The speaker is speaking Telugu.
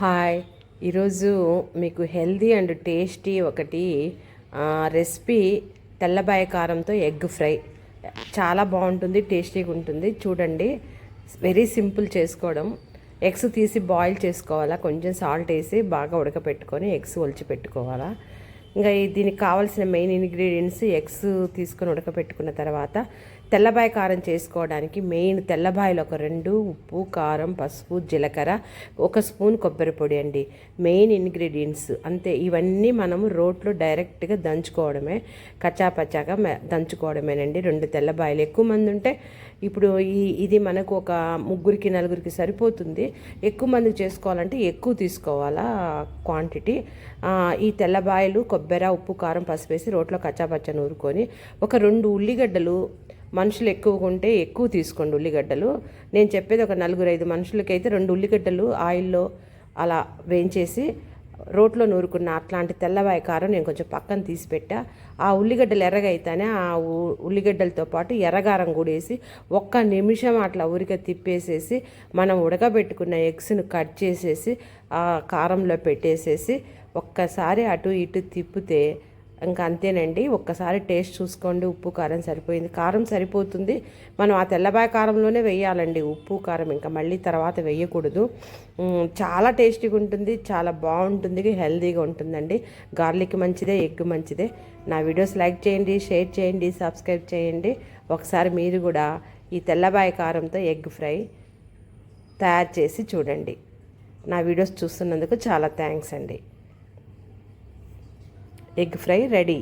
హాయ్. ఈరోజు మీకు హెల్దీ అండ్ టేస్టీ ఒకటి రెసిపీ తెల్లబాయ కారంతో ఎగ్ ఫ్రై. చాలా బాగుంటుంది టేస్టీగా ఉంటుంది. చూడండి వెరీ సింపుల్ చేసుకోవడం. ఎగ్స్ తీసి బాయిల్ చేసుకోవాలా? కొంచెం సాల్ట్ వేసి బాగా ఉడకపెట్టుకొని ఎగ్స్ ఒలిచి పెట్టుకోవాలా? ఇంకా దీనికి కావాల్సిన మెయిన్ ఇంగ్రీడియంట్స్ ఎగ్స్ తీసుకొని ఉడకపెట్టుకున్న తర్వాత తెల్లబాయ కారం చేసుకోవడానికి మెయిన్ తెల్లబాయలు ఒక రెండు ఉప్పు కారం పసుపు జీలకర్ర ఒక స్పూన్ కొబ్బరి పొడి అండి. మెయిన్ ఇంగ్రీడియంట్స్ అంతే. ఇవన్నీ మనము రోట్లో డైరెక్ట్గా దంచుకోవడమే కచ్చాపచ్చాగా మె- దంచుకోవడమేనండి రెండు తెల్లబాయలు. ఎక్కువ మంది ఉంటే ఇప్పుడు ఈ ఇది మనకు ఒక ముగ్గురికి నలుగురికి సరిపోతుంది. ఎక్కువ మందికి చేసుకోవాలంటే ఎక్కువ తీసుకోవాలా క్వాంటిటీ. ఈ తెల్లబాయలు కొబ్బరి ఉప్పు కారం పసుపు వేసి రోట్లో కచ్చాపచ్చ నూరుకొని ఒక రెండు ఉల్లిగడ్డలు మనుషులు ఎక్కువగా ఉంటే ఎక్కువ తీసుకోండి ఉల్లిగడ్డలు. నేను చెప్పేది ఒక నలుగురు ఐదు మనుషులకైతే రెండు ఉల్లిగడ్డలు ఆయిల్లో అలా వేయించేసి రోట్లో నూరుకున్న అట్లాంటి తెల్లవాయి కారం నేను కొంచెం పక్కన తీసి పెట్టా. ఆ ఉల్లిగడ్డలు ఎర్రగైతేనే ఆ ఉ- ఉల్లిగడ్డలతో పాటు ఎర్రగారం కూడా వేసి ఒక్క నిమిషం అట్లా ఊరికే తిప్పేసేసి మనం ఉడకబెట్టుకున్న ఎగ్స్ను కట్ చేసేసి ఆ కారంలో పెట్టేసేసి ఒక్కసారి అటు ఇటు తిప్పితే ఇంకా అంతేనండి. ఒక్కసారి టేస్ట్ చూసుకోండి. ఉప్పు కారం సరిపోయింది. కారం సరిపోతుంది. మనం ఆ తెల్లబాయ కారంలోనే వేయాలండి. ఉప్పు కారం ఇంకా మళ్ళీ తర్వాత వేయకూడదు. చాలా టేస్టీగా ఉంటుంది. చాలా బాగుంటుంది. హెల్తీగా ఉంటుందండి. గార్లిక్ మంచిదే ఎగ్ మంచిదే. నా వీడియోస్ లైక్ చేయండి షేర్ చేయండి సబ్స్క్రైబ్ చేయండి. ఒకసారి మీరు కూడా ఈ తెల్లబాయ కారంతో ఎగ్ ఫ్రై తయారు చేసి చూడండి. నా వీడియోస్ చూస్తున్నందుకు చాలా థ్యాంక్స్ అండి. Egg fry ready